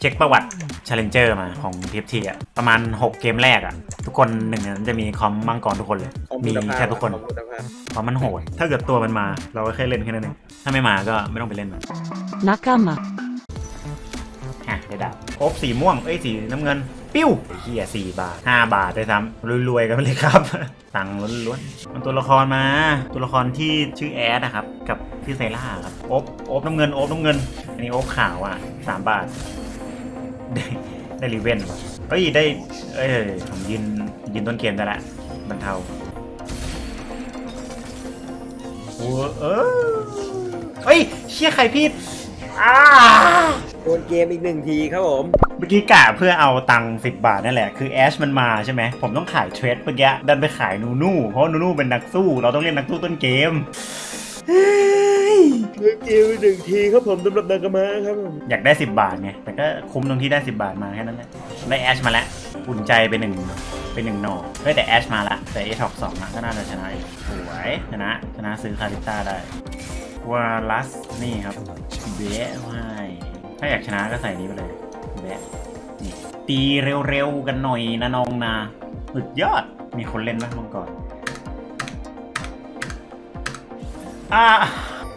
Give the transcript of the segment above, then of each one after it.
เช็คประวัติ Challenger มาของ TFT อะประมาณ 6 เกมแรกอะ ทุกคนหนึ่งในนั้นจะมีคอมมังกรทุกคนเลย มีแทบทุกคนของคุณภาพเพราะมันโหด ถ้าเกิดตัวมันมา เราก็แค่เล่นแค่นั้นเองถ้าไม่มาก็ไม่ต้องไปเล่นมัน仲間อะได้ดาบโอบสีม่วง เอ้ยสีน้ำเงิน ปิ้วเฮียสี่บาท5บาทด้วยซ้ำรวยๆกันไปเลยครับ ตังค์ล้วนๆมันตัวละครมา ตัวละครที่ชื่อแอดนะครับ กับพี่ไซล่าครับ โอบโอบน้ำเงิน โอบน้ำเงิน อันนี้โอบขาวอะสามบาท ได้ได้รีเวนว่ะเฮ้ยได้เอ้ยผมยืนยืนต้นเกมได้ละบรรเทาโอ้เออเฮ้ยเชี่ยใครพี่อ้าโดนเกมอีกหนึ่งทีครับผม เมื่อกี้กะเพื่อเอาตังค์สิบาทนั่นแหละ คือแอชมันมาใช่ไหม ผมต้องขายเทรดเมื่อกี้ดันไปขายนูนู เพราะว่านูนูเป็นนักสู้ เราต้องเล่นนักสู้ต้นเกม เฮ้ยโดนเกมอีกหนึ่งทีครับผมสำหรับนากามาครับผมอยากได้ 10 บาทไงแต่ก็คุ้มตรงที่ได้ 10 บาทมาแค่นั้นแหละได้แอชมาแล้วอุ่นใจไปหนึ่งไปหนึ่งหน่อเฮ้ยแต่แอชมาละแต่เอท็อกสองนะก็น่าจะชนะอีกสวยชนะชนะซื้อคาริต้าได้วาลัสนี่ครับเบะไม่ถ้าอยากชนะก็ใส่นี้ไปเลยเบะนี่ตีเร็วๆกันหน่อยนะน้องนะสุดยอดมีคนเล่นไหมมังกรอ่า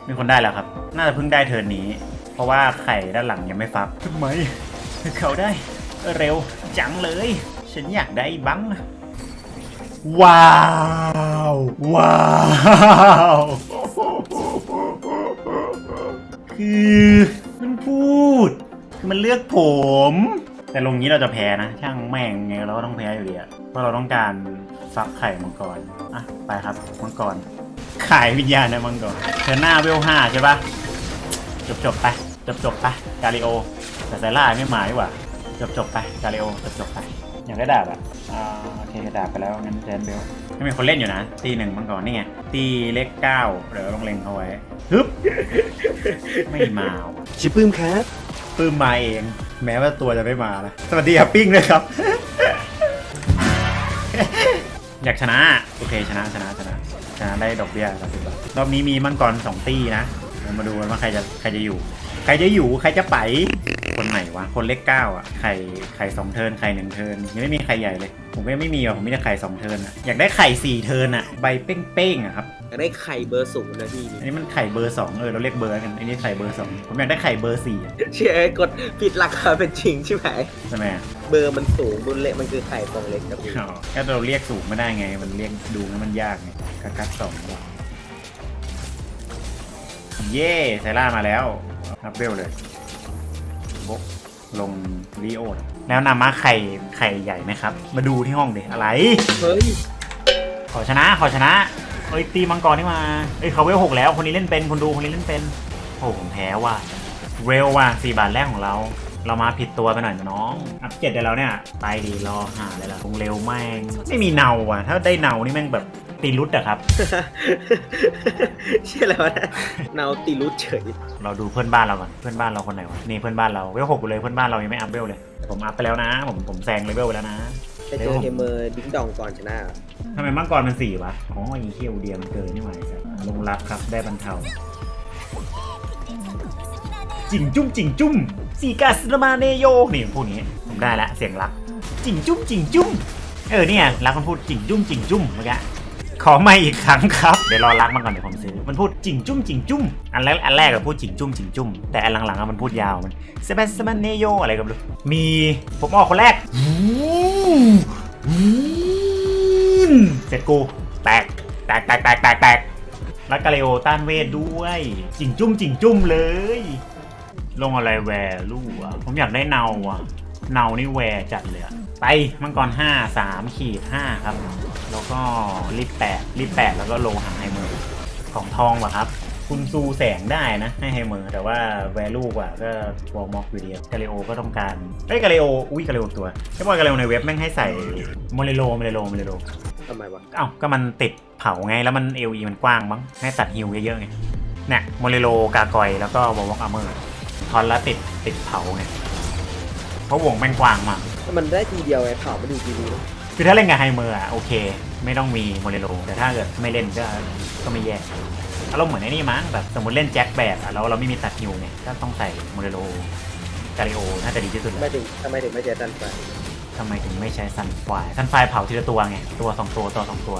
มีคนได้แล้วครับ น่าจะเพิ่งได้เทิร์นนี้ เพราะว่าไข่ด้านหลังยังไม่ฟักทำไมเขาได้เร็วจังเลย ฉันอยากได้บ้างนะว้าว ว้าวคือมันพูดคือมันเลือกผม แต่ลงนี้เราจะแพ้นะ ช่างแม่งไงเราก็ต้องแพ้อยู่ดีอะเพราะเราต้องการฟักไข่มังกรอะไปครับมังกร ขายวิญญาณนะมังกรเธอหน้าเวลห้าใช่ปะจบจบๆไปจบจบๆไปกาลิโอ แต่ไซล่าไม่มาดีกว่าจบจบๆไปกาลิโอจบจบๆไปอยากได้ดาบอะอ่าโอเคดาบไปแล้วงั้นแจนเบลไม่มีคนเล่นอยู่นะ ตีหนึ่งมังกรนี่ไงตีเลขเก้าเดี๋ยวลงเล็งเขาไว้ฮึบไม่มาว่ะชิปปื้มครับปื้มมาเอง แม้ว่าตัวจะไม่มานะสวัสดีครับปิ้งเลยครับ อยากชนะ โอเคชนะชนะชนะช นะได้ดอกเบี้ยสามสิบบาทรอบนี้มีมังกรสองตีนะเรามาดูกันว่าใครจะใครจะอยู่ ใครจะอยู่ใครจะไป คนไหนวะ คนเลขเก้าอะไข่ไข่สองเทิร์นไข่หนึ่งเทิร์นยังไม่มีไข่ใหญ่เลย ผมก็ยังไม่มีอะผมมีแต่ไข่สองเทิร์นอะอยากได้ไข่สี่เทิร์นอะใบเป้งๆอะครับอยากได้ไข่เบอร์ศูนย์นะพี่อันนี้มันไข่เบอร์สองเออเราเรียกเบอร์กันอันนี้ไข่เบอร์สองผมอยากได้ไข่เบอร์สี่อะเชื่อกดผิดราคาเป็นจริงใช่ไหมใช่ไหมอะเบอร์มันสูงบุญเล็กมันคือไข่ฟองเล็กครับพี่ อ๋อแค่เราเรียกสูงไม่ได้ไง มันเรียกดูแล้วมันยากไง กักกักสองเย่ไซล่ามาแล้วอัพเวลเลยบกลงรีโอแล้วนำมาไข่ไข่ใหญ่ไหมครับ มาดูที่ห้องเด็อะไร เฮ้ย ขอชนะ ขอชนะ เอ้ยตีมังกรนี่มาเอ้ยเขาเวลหกแล้วคนนี้เล่นเป็นคนดูคนนี้เล่นเป็นโอ้ผมแพ้ว่ะเวลว่ะสี่บาทแรกของเรา เรามาผิดตัวไปหน่อยนะน้อง อัพเจ็ดได้แล้วเนี่ยไปดีรอหาเลยล่ะคงเร็วแม่งไม่มีเนาว่ะ ถ้าได้เนานี่แม่งแบบ ตีรุดอะครับ เชื่ออะไรวะเนี่ยเนาตีรุดเฉย เราดูเพื่อนบ้านเราก่อนเพื่อนบ้านเราคนไหนวะนี่เพื่อนบ้านเราเวลหกอยู่เลยเพื่อนบ้านเรายังไม่อัพเวลเลยผมอัพไปแล้วนะ ผมผมแซงเลเวลไปแล้วนะไปเจอเฮเมอร์ดิ้งดองก่อนชนะทำไมมังกรมันสี่วะอ๋อไอีเคียวเดียมันเกินนี่หว่าไอ้สัสลงรับครับได้บรรเทาจิงจุ้มจิงจุ้มสีกาสนามาเนโยนี่พูดอย่างนี้ผมได้ละเสียงรัก จิงจุ้มจิงจุ้มเออเนี่ยรักมันพูดจิงจุ้มจิงจุ้มเมื่อกี้ ขอไม่อีกครั้งครับ เดี๋ยวรอรักมันก่อนเดี๋ยวผมซื้อ มันพูดจิงจุ้มจิงจุ้ม อันแรกอันแรกอะพูดจิงจุ้มจิงจุ้ม แต่อันหลังๆอะมันพูดยาว มันเซบสมาเนโยอะไรก็ไม่รู้มีผมออกคนแรกเสร็จกูแตกแตกแตกแตกแตกแตกแล้วกาเลโอต้านเวทด้วย จิงจุ้มจิงจุ้มเลย ลงอะไรแวร์ลูกอะผมอยากได้เนาอะเนานี่แวร์จัดเลยอะ ไปมังกรห้าสามขีดห้าครับ แล้วก็รีบแปดรีบแปดแล้วก็โลหาไฮเมอร์ของทองว่ะครับ คุณซูแสงได้นะให้ไฮเมอร์แต่ว่าแวลูกว่าก็วอลม็อกอยู่ดีกาเลโอก็ต้องการเฮ้ยกาเลโออุ้ยกาเลโอตัวไอ้บอยกาเลโอในเว็บแม่งให้ใส่โมเลโลโมเลโลโมเลโลทำไมวะเอ้าก็มันติดเผาไงแล้วมันเอลีมันกว้างมั้งให้ตัดฮิวเยอะๆไงเนี่ยโมเลโลกากอยแล้วก็วอลม็อกอาร์เมอร์ทอนแล้วติดติดเผาไงเพราะวงแม่งกว้างมากถ้า มันได้ทีเดียวไงเผามาดูทีวีคือถ้าเล่นกับไฮเมอร์อะโอเค ไม่ต้องมีโมเรโลแต่ถ้าเกิดไม่เล่นก็ก็ไม่แย่อารมณ์เหมือนไอ้นี่มั้งแบบสมมติเล่นแจ็คแบกอะแล้วเราไม่มีตัดฮิวไงก็ต้องใส่โมเรโลกาลิโอน่าจะดีที่สุดทำเลไมยถึงทำไมถึงไม่เจอตันไฟทำไมถึงไม่ใช้ซันไฟซันไฟเผาทีละตัวไง ตัวสองตัวตัวสองตัว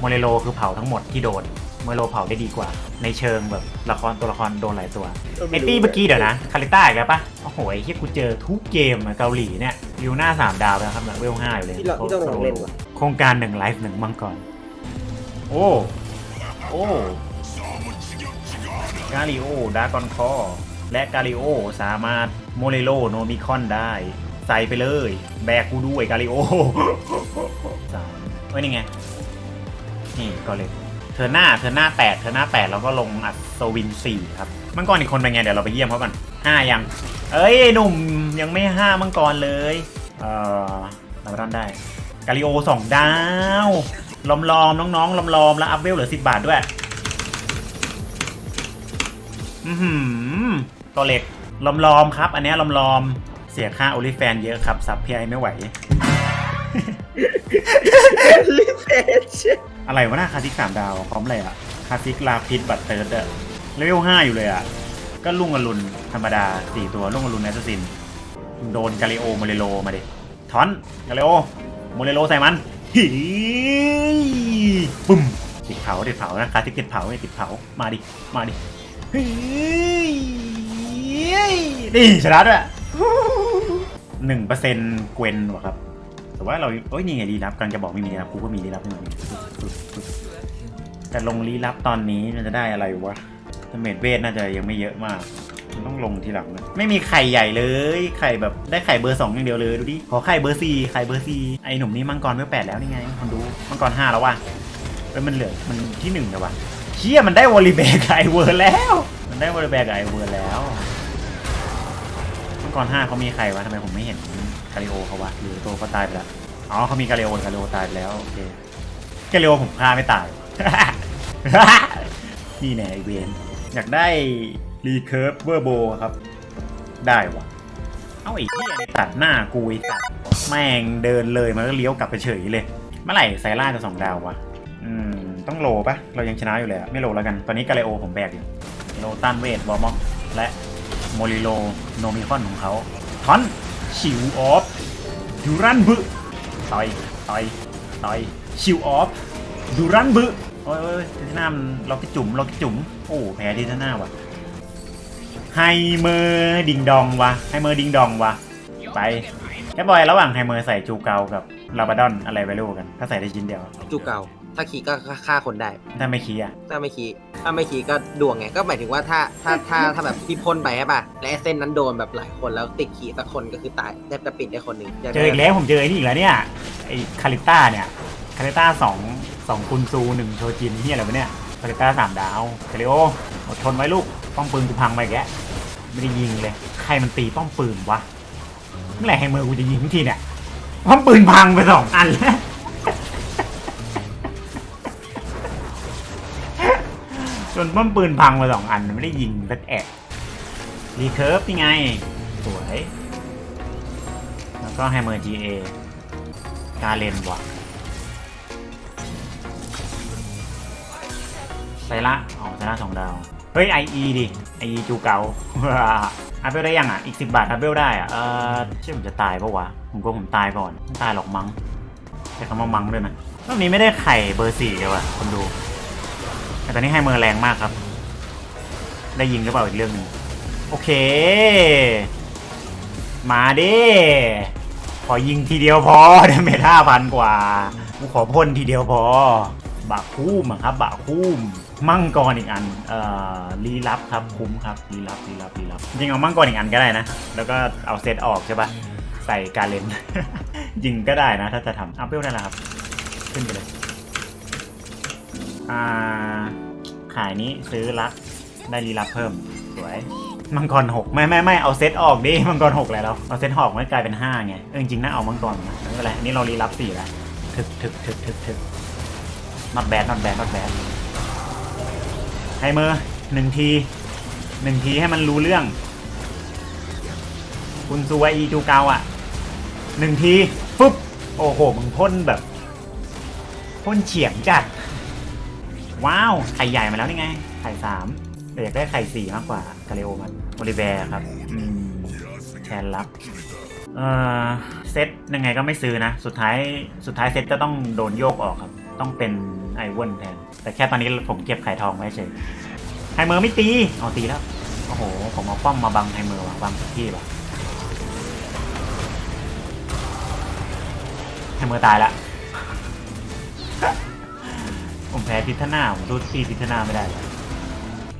โมเรโลคือเผาทั้งหมดที่โดน โมเรโลเผาได้ดีกว่า ในเชิงแบบละครตัวละครโดนหลายตัวไอตี้เมื่อกี้เดี๋ยวนะคาริต้าอีกแล้วปะโอ้โหไอ้ที่กูเจอทุกเกมอะเกาหลีเนี่ยวิวหน้าสามดาวแล้วครับเวลห้าอยู่เลยที่เราที่ต้องลองเล่นว่ะ โครงการหนึ่งไลฟ์หนึ่งมังกรโอ้โอ้กาลิโอดากอนคอและกาลิโอสามารถโมเรโลโนมิคอนได้ ใส่ไปเลย แบกกูด้วยกาลิโอสามเอ้ยนี่ไง นี่ก็เลย เธอหน้าเธอหน้าแปดเธอหน้าแปดแล้วก็ลงอัศวินสี่ครับมังกรอีกคนเป็นไงเดี๋ยวเราไปเยี่ยมเขาก่อนห้ายังเอ้ยหนุ่มยังไม่ห้ามังกรเลยเออเราไปรอนได้กาลิโอสองดาวลอมลอมน้องๆลอมลอมๆแล้วอัพเวลเหลือสิบบาทด้วยอือหือตัวเล็กลอมลอมครับ อันนี้ลอมลอมเสียค่าโอลิแฟนเยอะครับสับพี่ไอไม่ไหวลิเฟช อะไรวะหน้าคาซิกสามดาวพร้อมเลยอะคาซิกลาพิษบัตเติร์ดอะเลเวลห้าอยู่เลยอะก็ลุงอรุณธรรมดาสี่ตัวลุงอรุณแอสซินโดนกาลิโอโมเรโลมาดิทอนกาลิโอโมเรโลใส่มันฮีปุ่มติดเผาติดเผานะคาซิกติดเผาเนี่ติดเผามาดิมาดิฮีนี่ชนะด้วยหนึ่งเปอร์เซ็นต์เกวนวะครับ แต่ว่าเราเอ้ยนี่ไงรีลับกำลังจะบอกไม่มีรีลับกูก็มีรีลับนี่หว่าแต่ลงรีลับตอนนี้มันจะได้อะไรวะดาเมจเวทน่าจะยังไม่เยอะมากมันต้องลงทีหลังนะไม่มีไข่ใหญ่เลยไข่แบบได้ไข่เบอร์สองอย่างเดียวเลยดูดิขอไข่เบอร์สี่ไข่เบอร์สี่ไอหนุ่มนี่มังกรเบอร์แปดแล้วนี่ไงคนดูมังกรห้าแล้วว่ะเอ้ยมันเหลือมันที่หนึ่งแล้วว่ะเชี่ยมันได้วอลลีแบกไอเวอร์แล้ว มันได้วอลลีแบกไอเวอร์แล้ว รห้าเขามีใครวะทำไมผมไม่เห็นกาลิโอเขาวะหรือตัวเขาตายไปแล้วอ๋อเขามีกาลิโอกาลิโอตายไปแล้วโอเคกาลิโอผมฆ่าไม่ตาย นี่แน่ไอเวนอยากได้รีเคิร์ฟเวอร์โบครับ ได้วะเอาไอ้เหี้ยนี่ตัดหน้ากูไอ้ตัดแม่งเดินเลยมันก็เลี้ยวกลับไปเฉยเลย เมื่อไหร่ไซร่าจะสองดาววะอืมต้องโลปะเรายังชนะอยู่เลยอะไม่โลแล้วกัน ตอนนี้กาเลโอผมแบกอยู่โลตันเวทบอมอกและ โมริโลโนมิคอนของเขาทอนชิวออฟดูรันบึต่อยต่อยต่อยชิวออฟดูรันบึโอ้ยโอ้ยที่หน้ามันล็อกที่จุ่มล็อกที่จุ่มโอ้แพ้ทีน่าว่ะไฮเมอร์ดิงดองวะไฮเมอร์ดิงดองวะไปแค่บอยระหว่างไฮเมอร์ใส่จูเกากับลาบาดอนอะไรไปรู้กัน ถ้าใส่ได้ชิ้นเดียวจูเกา ถ้าขี่ก็ฆ่าคนได้ ถ้าไม่คีอะ ถ้าไม่ขี่ถ้าไม่ขี่ก็ดวงไง ก็หมายถึงว่าถ้าถ้าถ้าถ้าแบบพี่พ่นไปใช่ป่ะ และไอ้เส้นนั้นโดนแบบหลายคนแล้วติดขี่สักคนก็คือตายแทบจะปิดได้คนหนึ่งเจออีกแล้วผมเจอไอ้นี่อีกแล้วเนี่ยไอ้คาริต้าเนี่ยคาริต้าสองสองคุนซูหนึ่งโชจินนี่อะไรวะเนี่ยคาริต้าสามดาวคาริโออดทนไว้ลูกป้อมปืนกูพังไปอีกแล้วไม่ได้ยิงเลย ใครมันตีป้อมปืนวะเมื่อไหร่ไฮเมอร์กูจะยิงทีเนี่ยป้อมปืนพังไปสองอันแล้ว นป้อมปืนพังไปสองอันไม่ได้ยิงสักแอะรีเคิร์ฟนี่ไง สวย แล้วก็ไฮเมอร์ GA กาเลนวะไซระอ๋อไซระสองดาว เฮ้ย IE ดิ IE จูเกาอัพเบลได้ยังอะ อีก10บาทอัพเบลได้อะ เออเชื่อผมจะตายปะวะ ผมก็ผมตายก่อนตายหรอกมั้งใช้คำว่ามั้งด้วยนะรอบนี้ไม่ได้ไข่เบอร์สี่เลยว่ะคนดู แต่ตอนนี้ไฮเมอร์แรงมากครับ ได้ยิงหรือเปล่าอีกเรื่องหนึงโอเค มาดิขอยิงทีเดียวพอดาเมจห้าพันกว่ากูขอพ่นทีเดียวพอบะคูมอะครับบะคูมมังกรอีกอันเอ่อรีลับครับคุ้มครับรีลับรีลับรีลับจริงเอามังกรอีกอันก็ได้นะ แล้วก็เอาเซตออกใช่ปะใส่การเลนยิงก็ได้นะ ถ้าจะทำอัพเวลได้แล้วครับ ขึ้นไปเลย อ่า ขายนี้ซื้อรัก ได้รีลับเพิ่ม สวย มังกรหกไม่ไม่ไม่เอาเซตออกดิ มังกรหกแล้วเอาเซตออกมันกลายเป็นห้าไง เออจริงๆน่าเอามังกรนะไม่เป็นไรอันนี้เรารีรับสี่แล้วถึกถึกถึกถึกถึก not bad not bad not bad ให้มือหนึ่งทีหนึ่งทีให้มันรู้เรื่อง คุณซูวอีจูเกาอะหนึ่งทีปุ๊บ โอ้โหมึงพ่นแบบพ่นเฉียงจัด ว้าวไข่ใหญ่มาแล้วนี่ไง ไข่สามแต่อยากได้ไข่สี่มากกว่าคาเรโอมันโอลิแบร์ครับแทนรับเออเซตยังไงก็ไม่ซื้อนะ สุดท้ายสุดท้ายเซตก็ต้องโดนโยกออกครับ ต้องเป็นไอเวนแทน แต่แค่ตอนนี้ผมเก็บไข่ทองไว้เฉยไฮเมอร์ไม่ตีเอาตีแล้วโอ้โห ผมเอาป้อมมาบังไฮเมอร์ว่ะบังที่ว่ะไฮเมอร์ตายละ แพ้พิทนาผมดูตีพิทนาไม่ได้เลย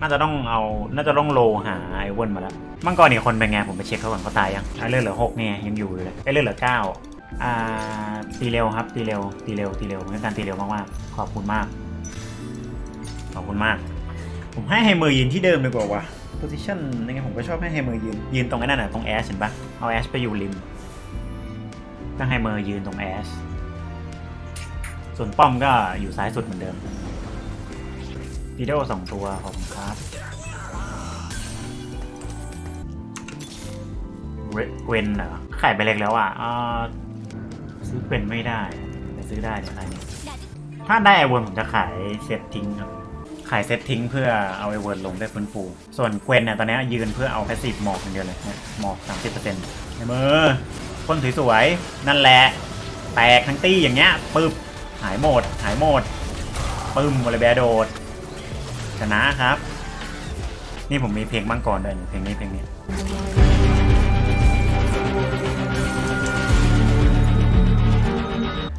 น่าจะต้องเอา น่าจะต้องโลหาไอเวนมาแล้ว มังกรอีกคนเป็นไง ผมไปเช็คเขาก่อนเขาตายยังไอเลือดเหลือหกเนี่ยยังอยู่เลยไอเลือดเหลือเก้าอ่า ตีเร็วครับ ตีเร็ว ตีเร็ว ตีเร็วเป็นการตีเร็วมากๆ ขอบคุณมาก ขอบคุณมาก ผมให้ไฮเมอร์ยืนที่เดิมดีกว่าวะ position ยังไงผมก็ชอบให้ไฮเมอร์ยืน ยืนตรงไอ้นั่นน่ะตรงแอชเห็นปะเอาแอชไปอยู่ริมตั้งไฮเมอร์ยืนตรงแอช ส่วนป้อมก็อยู่ซ้ายสุดเหมือนเดิมวิดีโอสองตัวขอบคุณครับเวเกวนเหรอขายไปเล็กแล้วอะซื้อเกวนไม่ได้แต่ซื้อได้เดี๋ยวไรถ้าได้ไอเวิร์นผมจะขายเซตทิ้งครับขายเซตทิ้งเพื่อเอาไอเวิร์นลงได้ฟื้นฟู ส่วนเกวนเนี่ยตอนนี้ยืนเพื่อเอาแพสซีฟหมอกอย่างเดียวเลยหมอกสามสิบเปอร์เซ็นต์ในมือคนสวยๆนั่นแหละแตกทั้งตี้อย่างเงี้ยปึ๊บ หายหมด หายหมดปึ้มวอลเลย์แบร์โดด ชนะครับ นี่ผมมีเพลงมังกรด้วยเพลงนี้เพลงนี้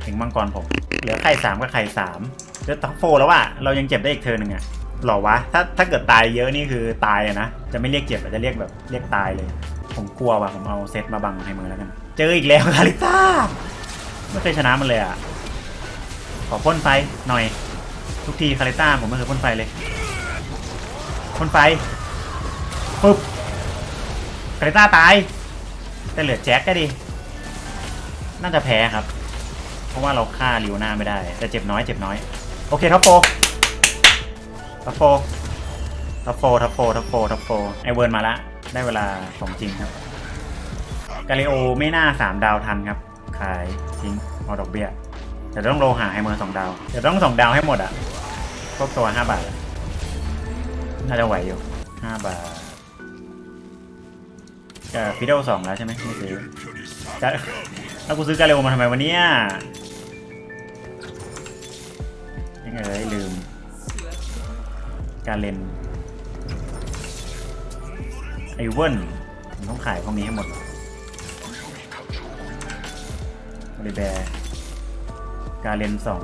ถึงมังกรผม เหลือไข่สามกับไข่สามเจอทัฟโฟแล้ววะเรายังเจ็บได้อีกเทอร์หนึ่งอะหรอวะ ถ้าถ้าเกิดตายเยอะนี่คือตายอะนะ จะไม่เรียกเจ็บจะเรียกแบบเรียกตายเลย ผมกลัวว่ะ ผมเอาเซตมาบังให้มือแล้วกัน เจออีกแล้วคาริต้า ไม่เคยชนะมันเลยอะ ขอพ่นไฟหน่อย ทุกทีคาริต้าผมไม่เคยพ่นไฟเลยพ่นไฟปุ๊บคาริต้าตาย แต่เหลือแจ็คก็ดี น่าจะแพ้ครับ เพราะว่าเราฆ่าลิวหน้าไม่ได้ แต่เจ็บน้อยเจ็บน้อย โอเคท็อปโฟท็อปโฟท็อปโฟท็อปโฟท็อปโฟท็อปโฟไอเวิร์นมาละ ได้เวลาของจริงครับกาลิโอไม่น่าสามดาวทันครับ ขายทิ้งเอดอกเบี้ย เดี๋ยวต้องโลหาให้เมอร์สองดาว เดี๋ยวต้องสองดาวให้หมดอะพวกตัวห้าบาท น่าจะไหวอยู่ห้าบาทก็ฟิดเดลสองแล้วใช่ไหมไม่ซื้อจะแล้วกูซื้อกาลิโอมาทำไมวันนี้ยังไงเลยลืม การเล่นไอเวิร์นต้องขายพวกนี้ให้หมดบริแบร์ การเลนสอง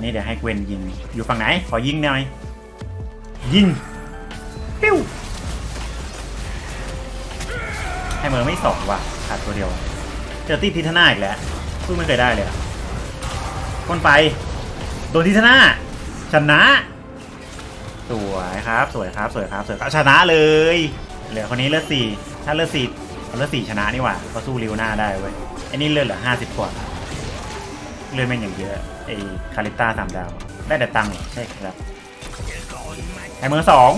นี่เดี๋ยวให้เกวนยิง อยู่ฝั่งไหน ขอยิงหน่อย ยิง ปิ้วให้เมอร์ไม่สองว่ะ ขาดตัวเดียว เจอตีทิทนาอีกแล้วสู้ไม่เคยได้เลยอะพ่นไฟโดนทิทนา ชนะ สวยครับ สวยครับ สวยครับ สวยครับ ชนะเลย เหลือคนนี้เลือดสี่ ถ้าเลือดสี่ เลือดสี่ชนะนี่หว่าเขาสู้ริวหน้าได้เว้ยไอ้นี่เลือดเหลือห้าสิบกว่าเลือดแม่งอย่างเยอะไอ้คาริต้าสามดาวได้แต่ตังค์ใช่ครับไอเมอร์สอง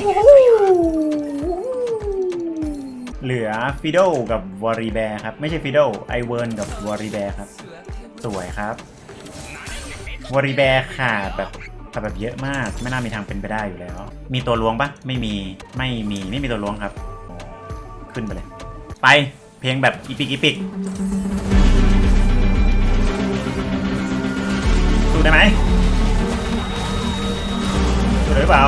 เหลือฟิโดกับวอรีแบร์ครับ ไม่ใช่ฟิโดไอเวิร์นกับวอรีแบร์ครับ สวยครับวอรีแบร์ขาดแบบขาดแบบเยอะมาก ไม่น่ามีทางเป็นไปได้อยู่แล้ว มีตัวล้วงปะไม่มีไม่มีไม่มีตัวล้วงครับ ขึ้นไปเลย ไปเพลงแบบอีปิกอีปิกสู้ได้ไหมสู้ได้หรือเปล่า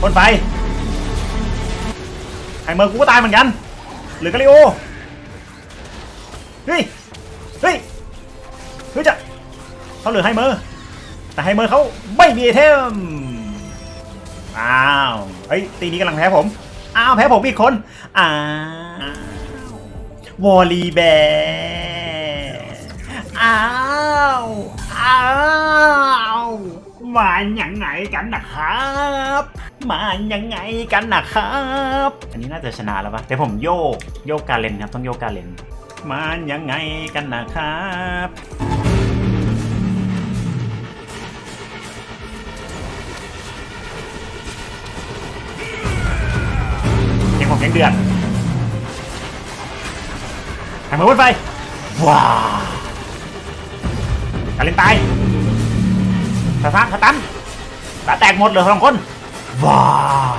พ่นไฟไฮเมอร์กูก็ตายเหมือนกัน หรือกาลิโอ เฮ้ย เฮ้ย เฮ้ยจะเขาเหลือไฮเมอร์ แต่ไฮเมอร์เขาไม่มีไอเทม อ้าว เฮ้ย ตีนี้กำลังแพ้ผม อ้าวแพ้ผมอีกคน อ้าววอลลีแบร์อ้าว อ้าว มายังไงกันนะครับ มายังไงกันนะครับ อันนี้น่าจะชนะแล้วปะแต่ผมโยก โยกการเล่นครับ ต้องโยกการเล่นมายังไงกันนะครับ ดือดทางมือรถไฟว้าวการเล่นตายสะท้านสตันตาแตกหมดเหลือสองคนว้าว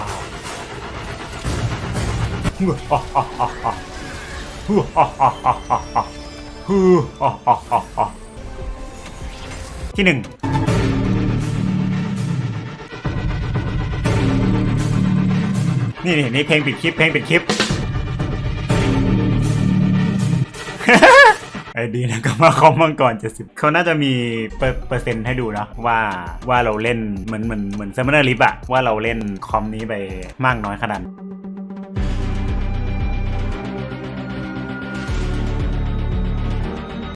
ที่หนึ่ง นี่นี่นี่เพลงปิดคลิปเพลงปิดคลิป ไอ้ดีนะก็มาคอมมังกร70เขาน่าจะมีเปอร์เปอร์เซ็นต์ให้ดูเนอะว่าว่าเราเล่นเหมือนเหมือนเหมือนเซมเนอร์ลิฟอะว่าเราเล่นคอมนี้ไปมากน้อยขนาดไหน